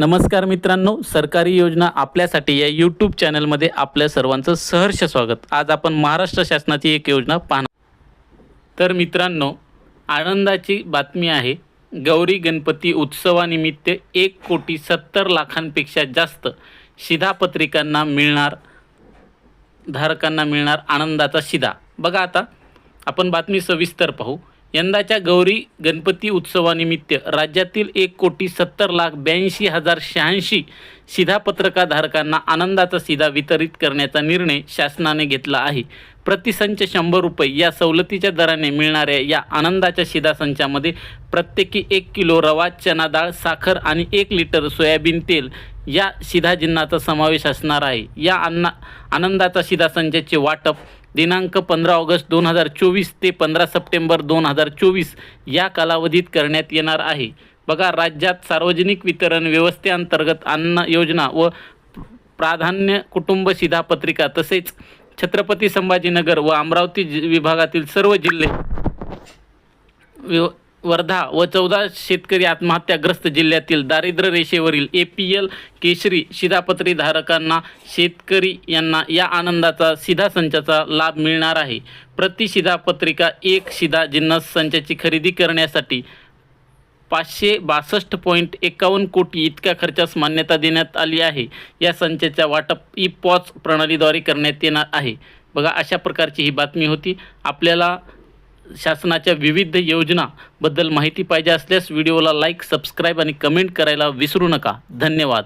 नमस्कार मित्रांनो सरकारी योजना आपल्यासाठी या यूट्यूब चॅनलमध्ये आपल्या सर्वांचं सहर्ष स्वागत. आज आपण महाराष्ट्र शासनाची एक योजना पाहणार. तर मित्रांनो आनंदाची बातमी आहे गौरी गणपती उत्सवानिमित्त एक कोटी सत्तर लाखांपेक्षा जास्त शिधापत्रिकांना मिळणार धारकांना मिळणार आनंदाचा शिधा. बघा आता आपण बातमी सविस्तर पाहू. यंदाच्या गौरी गणपती उत्सवानिमित्त राज्यातील एक कोटी सत्तर लाख ब्याऐंशी हजार शहाऐंशी शिधापत्रकाधारकांना आनंदाचा शिधा वितरित करण्याचा निर्णय शासनाने घेतला आहे. प्रतिसंच शंभर रुपये या सवलतीच्या दराने मिळणाऱ्या या आनंदाच्या शिधा संचामध्ये प्रत्येकी एक किलो रवा चना डाळ साखर आणि एक लिटर सोयाबीन तेल या शिधाजिन्नाचा समावेश असणार आहे. या अन्ना आनंदाचा शिधा संचाचे वाटप दिनांक पंधरा ऑगस्ट दोन हजार चोवीस ते पंधरा सप्टेंबर दोन हजार चोवीस या कालावधीत करण्यात येणार आहे. बघा राज्यात सार्वजनिक वितरण व्यवस्थेअंतर्गत अन्न योजना व प्राधान्य कुटुंब शिधापत्रिका तसेच छत्रपती संभाजीनगर व अमरावती जि- विभागातील सर्व जिल्हे वर्धा व चौदा शेतकरी आत्महत्याग्रस्त जिल्ह्यातील दारिद्र्य रेषेवरील ए पी एल केशरी शिधापत्री धारकांना शेतकरी यांना या आनंदाचा सीधा संचाचा लाभ मिळणार आहे. प्रति शिधापत्रिका एक शिधा जिन्नस संचाची खरेदी करण्यासाठी पाचशे बासष्ट पॉईंट एकावन्न कोटी इतक्या खर्चास मान्यता देण्यात आली आहे. या संचाच्या वाटप ई पॉच प्रणालीद्वारे करण्यात येणार आहे. बघा अशा प्रकारची ही बातमी होती. आपल्याला शासनाच्या विविध योजनाबद्दल माहिती पाहिजे असल्यास व्हिडिओला लाईक सबस्क्राईब आणि कमेंट करायला विसरू नका. धन्यवाद.